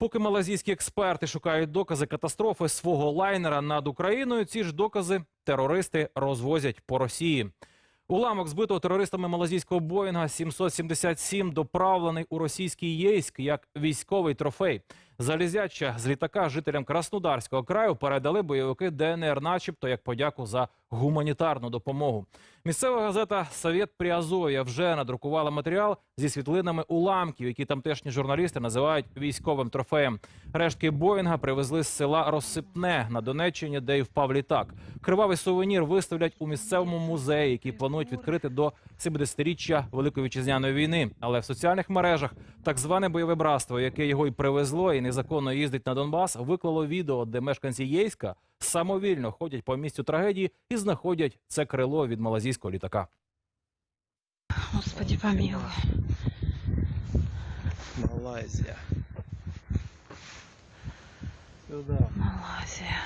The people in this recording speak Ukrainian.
Поки малазійські експерти шукають докази катастрофи свого лайнера над Україною, ці ж докази терористи розвозять по Росії. Уламок збитого терористами малазійського Боїнга 777 доправлений у російський Єйськ як військовий трофей. Залізяча з літака жителям Краснодарського краю передали бойовики ДНР, начебто як подяку за гуманітарну допомогу. Місцева газета Совєт Приазов'я вже надрукувала матеріал зі світлинами уламків, які тамтешні журналісти називають військовим трофеєм. Рештки Боїнга привезли з села Розсипне на Донеччині, де й впав літак. Кривавий сувенір виставлять у місцевому музеї, який планують відкрити до 70-річчя Великої вітчизняної війни. Але в соціальних мережах так зване бойове братство, яке його й привезло і незаконно їздить на Донбас, виклало відео, де мешканці Єйська самовільно ходять по місцю трагедії і знаходять це крило від малазійського літака. Господи, помилуй. Малайзія. Сюда. Малайзия.